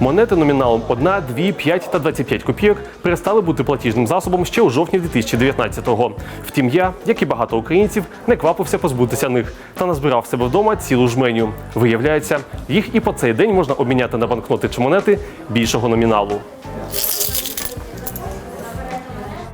Монети номіналом 1, 2, 5 та 25 копійок перестали бути платіжним засобом ще у жовтні 2019-го. Втім, я, як і багато українців, не квапився позбутися них та назбирав себе вдома цілу жменю. Виявляється, їх і по цей день можна обміняти на банкноти чи монети більшого номіналу.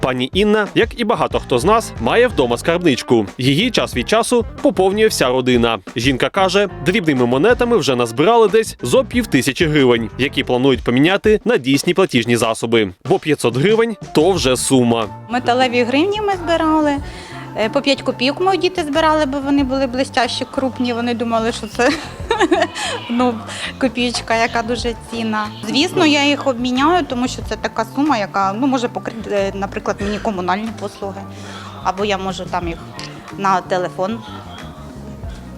Пані Інна, як і багато хто з нас, має вдома скарбничку. Її час від часу поповнює вся родина. Жінка каже, дрібними монетами вже назбирали десь зо пів тисячі гривень, які планують поміняти на дійсні платіжні засоби. Бо 500 гривень то вже сума. Металеві гривні ми збирали. Е, По 5 копійок мої діти збирали, бо вони були блистящі, крупні. Вони думали, що це ну, копійка, яка дуже цінна. Звісно, я їх обміняю, тому що це така сума, яка ну, може покрити, наприклад, мені комунальні послуги. Або я можу там їх на телефон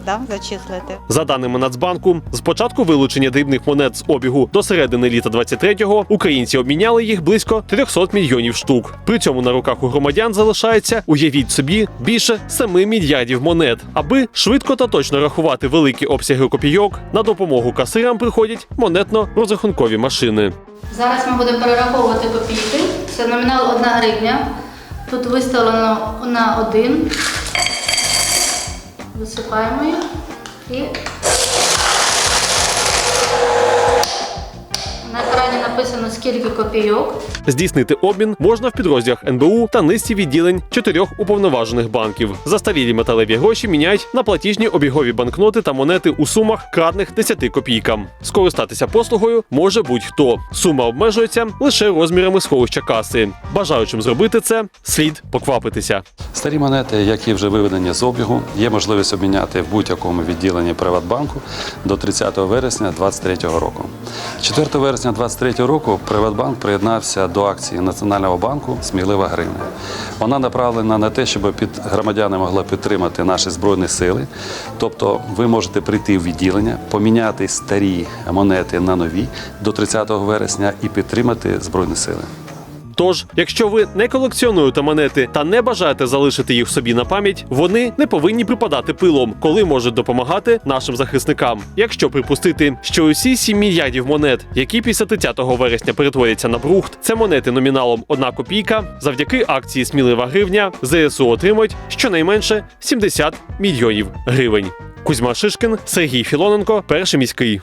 да, зачислити. За даними Нацбанку, з початку вилучення дрібних монет з обігу до середини літа 23-го українці обміняли їх близько 300 мільйонів штук. При цьому на руках у громадян залишається, уявіть собі, більше 7 мільярдів монет. Аби швидко та точно рахувати великі обсяги копійок, на допомогу касирам приходять монетно-розрахункові машини. Зараз ми будемо перераховувати копійки. Це номінал 1 гривня. Тут виставлено на 1. Висипаємо їх і написано скільки копійок. Здійснити обмін можна в підрозділах НБУ та низці відділень чотирьох уповноважених банків. Застарілі металеві гроші міняють на платіжні обігові банкноти та монети у сумах кратних 10 копійкам. Скористатися послугою може будь-хто. Сума обмежується лише розмірами сховища каси. Бажаючим зробити це слід поквапитися. Старі монети, які вже виведені з обігу, є можливість обміняти в будь-якому відділенні Приватбанку до 30 вересня 2023 року. 4 вересня 2023 року Приватбанк приєднався до акції Національного банку Смілива гривня. Вона направлена на те, щоб під громадяни могли підтримати наші збройні сили. Тобто, ви можете прийти в відділення, поміняти старі монети на нові до 30 вересня і підтримати збройні сили. Тож, якщо ви не колекціонуєте монети та не бажаєте залишити їх собі на пам'ять, вони не повинні припадати пилом, коли можуть допомагати нашим захисникам. Якщо припустити, що усі 7 мільярдів монет, які після 30 вересня перетворяться на брухт, це монети номіналом 1 копійка, завдяки акції Смілива гривня ЗСУ отримують щонайменше 70 мільйонів гривень. Кузьма Шишкін, Сергій Філоненко, перший міський.